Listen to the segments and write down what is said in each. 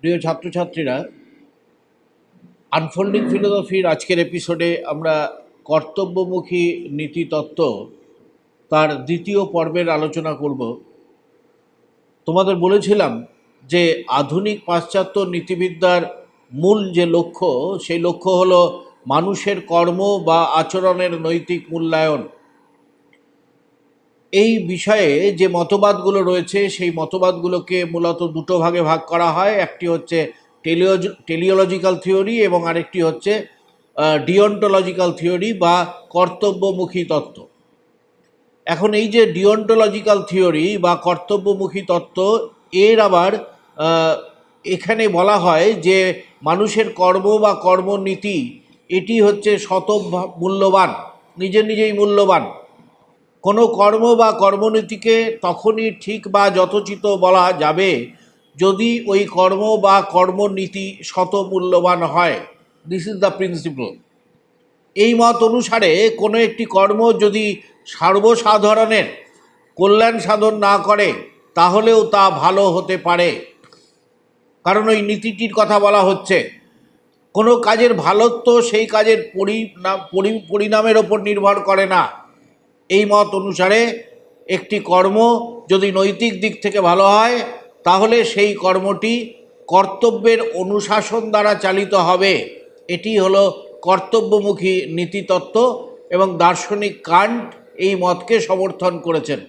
প্রিয় ছাত্রছাত্রীরা আনফোল্ডিং ফিলোসফির আজকের এপিসোডে আমরা কর্তব্যমুখী নীতিতত্ত্ব তার দ্বিতীয় পর্বের আলোচনা করব। তোমাদের বলেছিলাম যে আধুনিক পাশ্চাত্য নীতিবিদ্যার মূল যে লক্ষ্য, সেই লক্ষ্য হলো মানুষের কর্ম বা আচরণের নৈতিক মূল্যায়ন। এই বিষয়ে যে মতবাদগুলো রয়েছে, সেই মতবাদগুলোকে মূলত দুটো ভাগে ভাগ করা হয়। একটি হচ্ছে টেলিওজ টেলিওলজিক্যাল থিওরি এবং আরেকটি হচ্ছে ডিওন্টোলজিক্যাল থিওরি বা কর্তব্যমুখী তত্ত্ব। এখন এই যে ডিওন্টোলজিক্যাল থিওরি বা কর্তব্যমুখী তত্ত্ব, এর আবার এখানে বলা হয় যে মানুষের কর্ম বা কর্মনীতি, এটি হচ্ছে শত মূল্যবান নিজে নিজেই মূল্যবান। কোনো কর্ম বা কর্মনীতিকে তখনই ঠিক বা যথোচিত বলা যাবে যদি ওই কর্ম বা কর্মনীতি শত মূল্যবান হয়। দিস ইজ দ্য প্রিন্সিপল এই মত অনুসারে কোনো একটি কর্ম যদি সর্বসাধারণের কল্যাণ সাধন না করে, তাহলেও তা ভালো হতে পারে। কারণ ওই নীতিটির কথা বলা হচ্ছে, কোনো কাজের ভালোত্ব সেই কাজের পরিণাম পরি- পরিণামের ওপর নির্ভর করে না। এই মত অনুসারে একটি কর্ম যদি নৈতিক দিক থেকে ভালো হয়, তাহলে সেই কর্মটি কর্তব্যের অনুশাসন দ্বারা চালিত হবে। এটি হলো কর্তব্যমুখী নীতিতত্ত্ব এবং দার্শনিক কান্ট এই মতকে সমর্থন করেছেন।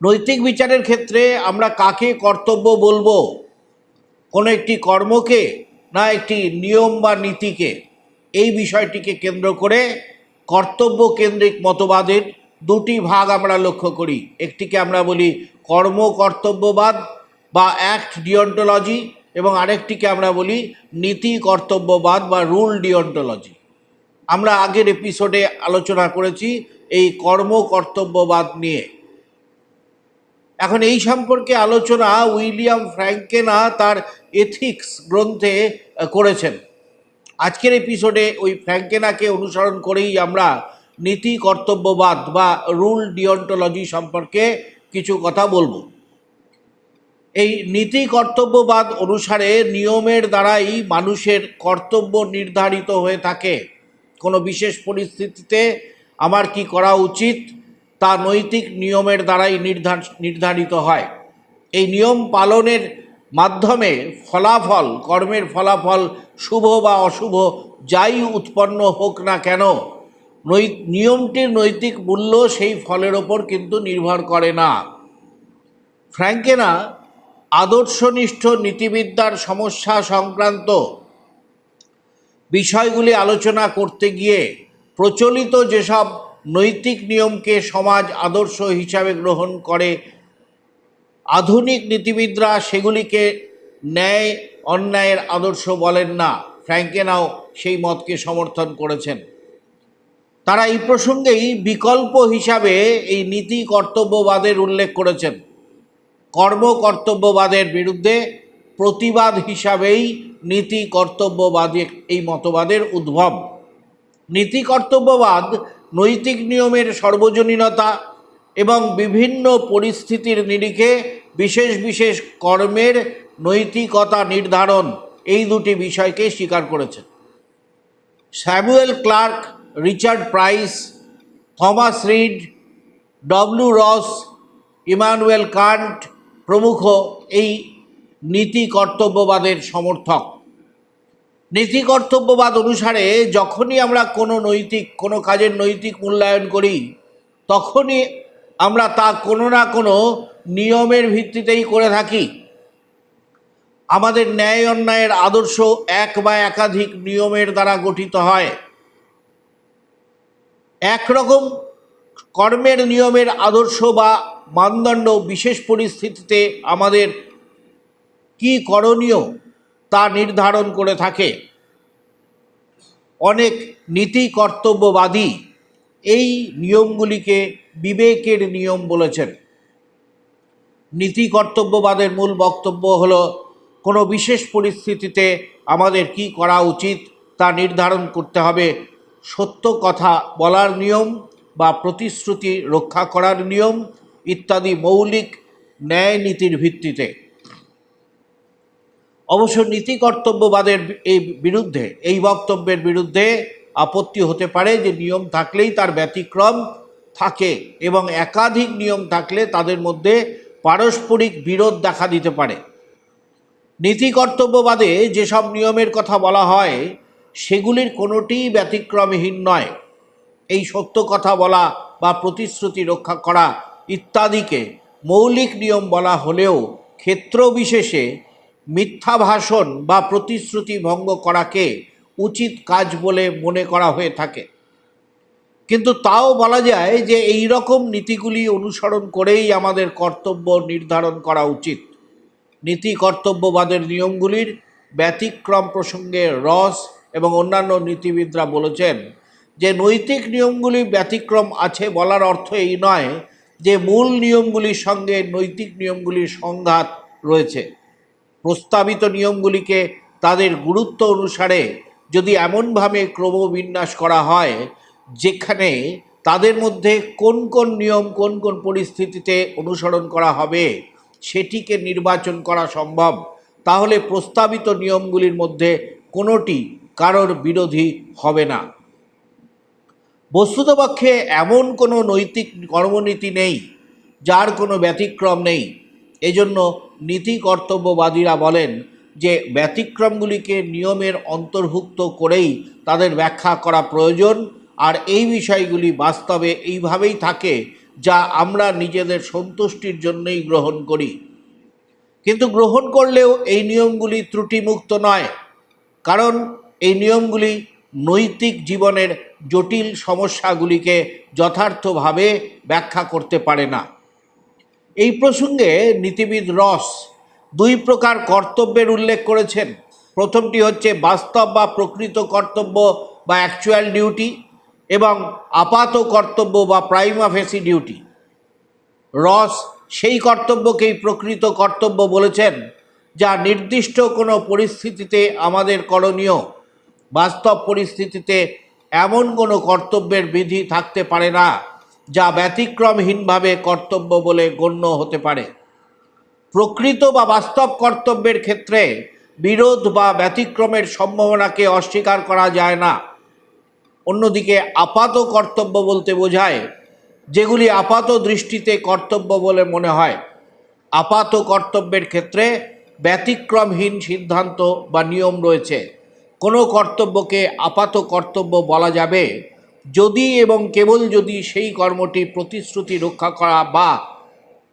নৈতিক বিচারের ক্ষেত্রে আমরা কাকে কর্তব্য বলব? কোনো একটি কর্মকে না একটি নিয়ম বা নীতিকে? এই বিষয়টিকে কেন্দ্র করে কর্তব্য কেন্দ্রিক মতবাদের দুটি ভাগ আমরা লক্ষ্য করি। একটিকে আমরা বলি কর্ম কর্তব্যবাদ বা অ্যাক্ট ডিওন্টোলজি এবং আরেকটিকে আমরা বলি নীতি কর্তব্যবাদ বা রুল ডিওন্টোলজি। আমরা আগের এপিসোডে আলোচনা করেছি এই কর্ম কর্তব্যবাদ নিয়ে। এখন এই সম্পর্কে আলোচনা উইলিয়াম ফ্র্যাঙ্কেনা তার এথিক্স গ্রন্থে করেছেন। আজকের এপিসোডে ওই ফ্র্যাঙ্কেনাকে অনুসরণ করেই আমরা নীতি, কর্তব্যবাদ বা রুল ডিওন্টোলজি সম্পর্কে কিছু কথা বলব। এই নীতি, কর্তব্যবাদ অনুসারে নিয়মের দ্বারাই মানুষের কর্তব্য নির্ধারিত হয়ে থাকে। কোনো বিশেষ পরিস্থিতিতে আমার কি করা উচিত, তা নৈতিক নিয়মের দ্বারাই নির্ধার, নির্ধারিত হয়। এই নিয়ম পালনের মাধ্যমে ফলাফল, কর্মের ফলাফল, শুভ বা অশুভ, যাই উৎপন্ন হোক না কেন, নৈ, নিয়মটির নৈতিক মূল্য সেই ফলের ওপর কিন্তু নির্ভর করে না। ফ্র্যাঙ্কেনা আদর্শনিষ্ঠ নীতিবিদ্যার সমস্যা সংক্রান্ত বিষয়গুলি আলোচনা করতে গিয়ে প্রচলিত যেসব নৈতিক নিয়মকে সমাজ আদর্শ হিসাবে গ্রহণ করে আধুনিক নীতিবিদরা সেগুলিকে ন্যায়, অন্যায়ের আদর্শ বলেন না। ফ্র্যাঙ্কেনাও সেই মতকে সমর্থন করেছেন। তারা এই প্রসঙ্গেই বিকল্প হিসাবে এই নীতি কর্তব্যবাদের উল্লেখ করেছেন। কর্ম কর্তব্যবাদের বিরুদ্ধে প্রতিবাদ হিসাবেই নীতি কর্তব্যবাদী এই মতবাদের উদ্ভব। নীতি কর্তব্যবাদ নৈতিক নিয়মের সর্বজনীনতা এবং বিভিন্ন পরিস্থিতির নিরিখে বিশেষ বিশেষ কর্মের নৈতিকতা নির্ধারণ এই দুটি বিষয়কে স্বীকার করেছে Samuel Clarke, Richard Price, Thomas Reid, W Ross, Immanuel Kant প্রমুখ এই নীতি কর্তব্যবাদের সমর্থক। নীতি কর্তব্যবাদ অনুসারে যখনই আমরা কোনো নৈতিক, কোনো কাজের নৈতিক মূল্যায়ন করি, তখনই আমরা তা কোনো না কোনো নিয়মের ভিত্তিতেই করে থাকি। আমাদের ন্যায় অন্যায়ের আদর্শ এক বা একাধিক নিয়মের দ্বারা গঠিত হয়। একরকম কর্মের নিয়মের আদর্শ বা মানদণ্ড বিশেষ পরিস্থিতিতে আমাদের কি করণীয় তা নির্ধারণ করে থাকে। অনেক নীতি কর্তব্যবাদী এই নিয়মগুলিকে বিবেকের নিয়ম বলেছেন। নীতি কর্তব্যবাদের মূল বক্তব্য হল, কোনো বিশেষ পরিস্থিতিতে আমাদের কি করা উচিত তা নির্ধারণ করতে হবে। সত্য কথা বলার নিয়ম বা প্রতিশ্রুতি রক্ষা করার নিয়ম ইত্যাদি মৌলিক ন্যায় নীতির ভিত্তিতে। অবশ্য নীতি কর্তব্যবাদের এই বিরুদ্ধে, এই বক্তব্যের বিরুদ্ধে আপত্তি হতে পারে যে নিয়ম থাকলেই তার ব্যতিক্রম থাকে এবং একাধিক নিয়ম থাকলে তাদের মধ্যে পারস্পরিক বিরোধ দেখা দিতে পারে। নীতি কর্তব্যবাদে যেসব নিয়মের কথা বলা হয়, সেগুলির কোনোটিই ব্যতিক্রমহীন নয়। এই সত্য কথা বলা বা প্রতিশ্রুতি রক্ষা করা ইত্যাদিকে মৌলিক নিয়ম বলা হলেও ক্ষেত্র বিশেষে মিথ্যা ভাষণ বা প্রতিশ্রুতি ভঙ্গ করাকে উচিত কাজ বলে মনে করা হয়ে থাকে। কিন্তু তাও বলা যায় যে এই রকম নীতিগুলি অনুসরণ করেই আমাদের কর্তব্য নির্ধারণ করা উচিত। নীতি কর্তব্যবাদের নিয়মগুলির ব্যতিক্রম প্রসঙ্গে রস এবং অন্যান্য নীতিবিদরা বলেছেন যে নৈতিক নিয়মগুলি ব্যতিক্রম আছে বলার অর্থ এই নয় যে মূল নিয়মগুলির সঙ্গে নৈতিক নিয়মগুলির সংঘাত রয়েছে। প্রস্তাবিত নিয়মগুলিকে তাদের গুরুত্ব অনুসারে যদি এমনভাবে ক্রমবিন্যাস করা হয় যেখানে তাদের মধ্যে কোন কোন নিয়ম, কোন কোন পরিস্থিতিতে অনুসরণ করা হবে, সেটিকে নির্বাচন করা সম্ভব, তাহলে প্রস্তাবিত নিয়মগুলির মধ্যে কোনোটি কারোর বিরোধী হবে না। বস্তুতপক্ষে এমন কোনো নৈতিক কর্মনীতি নেই, যার কোনো ব্যতিক্রম নেই। এজন্য নীতি কর্তব্যবাদীরা বলেন যে, ব্যতিক্রমগুলিকে নিয়মের অন্তর্ভুক্ত করেই তাদের ব্যাখ্যা করা প্রয়োজন আর এই বিষয়গুলি বাস্তবে এইভাবেই থাকে যা আমরা নিজেদের সন্তুষ্টির জন্যই গ্রহণ করি। কিন্তু গ্রহণ করলেও এই নিয়মগুলি ত্রুটিমুক্ত নয়, কারণ এই নিয়মগুলি নৈতিক জীবনের জটিল সমস্যাগুলিকে যথার্থভাবে ব্যাখ্যা করতে পারে না। এই প্রসঙ্গে নীতিবিদ রস দুই প্রকার কর্তব্যের উল্লেখ করেছেন। প্রথমটি হচ্ছে বাস্তব বা প্রকৃত কর্তব্য বা অ্যাকচুয়াল ডিউটি এবং আপাত কর্তব্য বা প্রাইমা ফেসি ডিউটি রস সেই কর্তব্যকেই প্রকৃত কর্তব্য বলেছেন, যা নির্দিষ্ট কোনো পরিস্থিতিতে আমাদের করণীয়। বাস্তব পরিস্থিতিতে এমন কোনো কর্তব্যের বিধি থাকতে পারে না, যা ব্যতিক্রমহীনভাবে কর্তব্য বলে গণ্য হতে পারে। প্রকৃত বা বাস্তব কর্তব্যের ক্ষেত্রে বিরোধ বা ব্যতিক্রমের সম্ভাবনাকে অস্বীকার করা যায় না। অন্যদিকে আপাত কর্তব্য বলতে বোঝায়, যেগুলি আপাত দৃষ্টিতে কর্তব্য বলে মনে হয়। আপাত কর্তব্যের ক্ষেত্রে ব্যতিক্রমহীন সিদ্ধান্ত বা নিয়ম রয়েছে। কোনো কর্তব্যকে আপাত কর্তব্য বলা যাবে যদি এবং কেবল যদি সেই কর্মটি প্রতিশ্রুতি রক্ষা করা বা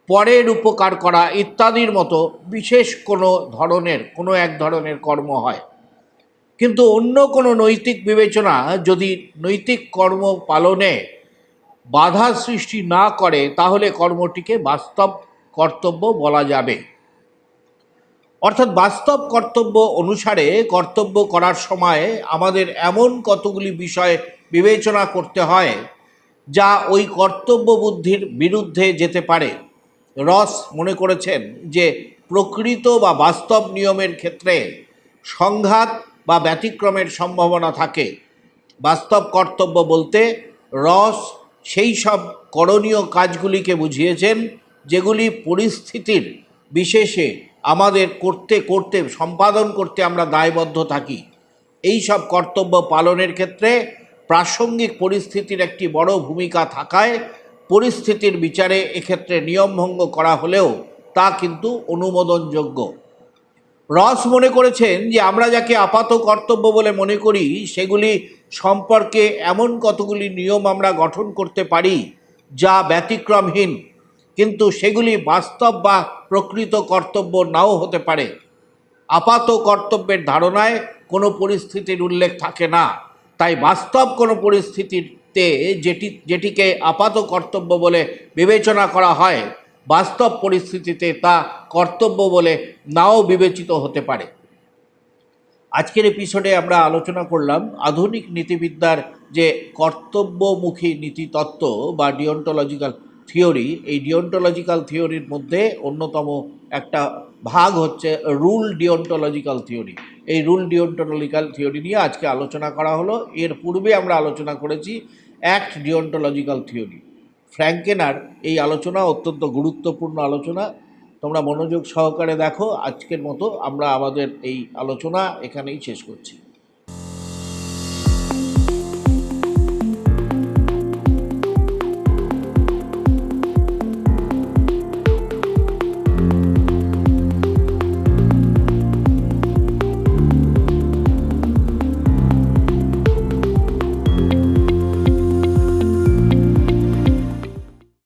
পরের উপকার করা ইত্যাদির মতো বিশেষ কোনো ধরনের, কোনো এক ধরনের কর্ম হয়। কিন্তু অন্য কোনো নৈতিক বিবেচনা যদি নৈতিক কর্ম পালনে বাধা সৃষ্টি না করে, তাহলে কর্মটিকে বাস্তব কর্তব্য বলা যাবে। অর্থাৎ বাস্তব কর্তব্য অনুসারে কর্তব্য করার সময় আমাদের এমন কতগুলি বিষয় বিবেচনা করতে হয়, যা ওই কর্তব্য বুদ্ধির বিরুদ্ধে যেতে পারে। রস মনে করেছেন যে, প্রকৃত বা বাস্তব নিয়মের ক্ষেত্রে সংঘাত বা ব্যতিক্রমের সম্ভাবনা থাকে। বাস্তব কর্তব্য বলতে রস সেই সব করণীয় কাজগুলিকে বুঝিয়েছেন, যেগুলি পরিস্থিতির বিশেষে আমাদের করতে করতে, সম্পাদন করতে আমরা দায়বদ্ধ থাকি। এই সব কর্তব্য পালনের ক্ষেত্রে প্রাসঙ্গিক পরিস্থিতির একটি বড় ভূমিকা থাকায় পরিস্থিতির বিচারে এক্ষেত্রে নিয়মভঙ্গ করা হলেও তা কিন্তু অনুমোদনযোগ্য। রস মনে করেছেন যে আমরা যাকে আপাত কর্তব্য বলে মনে করি, সেগুলি সম্পর্কে এমন কতগুলি নিয়ম আমরা গঠন করতে পারি যা ব্যতিক্রমহীন, কিন্তু সেগুলি বাস্তব বা প্রকৃত কর্তব্য নাও হতে পারে। আপাত কর্তব্যের ধারণায় কোনো পরিস্থিতির উল্লেখ থাকে না। তাই বাস্তব কোনো পরিস্থিতিতে যেটি, যেটিকে আপাত কর্তব্য বলে বিবেচনা করা হয় বাস্তব পরিস্থিতিতে তা কর্তব্য বলে নাও বিবেচিত হতে পারে। আজকের এপিসোডে আমরা আলোচনা করলাম আধুনিক নীতিবিদ্যার যে কর্তব্যমুখী নীতিতত্ত্ব বা ডিওন্টোলজিক্যাল থিওরি এই ডিওন্টোলজিক্যাল থিওরির মধ্যে অন্যতম একটা ভাগ হচ্ছে রুল ডিওন্টোলজিক্যাল থিওরি এই রুল ডিওন্টোলজিক্যাল থিওরি নিয়ে আজকে আলোচনা করা হলো। এর পূর্বে আমরা আলোচনা করেছি অ্যাক্ট ডিওন্টোলজিক্যাল থিওরি ফ্র্যাঙ্কেনার এই আলোচনা অত্যন্ত গুরুত্বপূর্ণ আলোচনা। তোমরা মনোযোগ সহকারে দেখো, আজকের মতো আমরা আমাদের এই আলোচনা এখানেই শেষ করছি।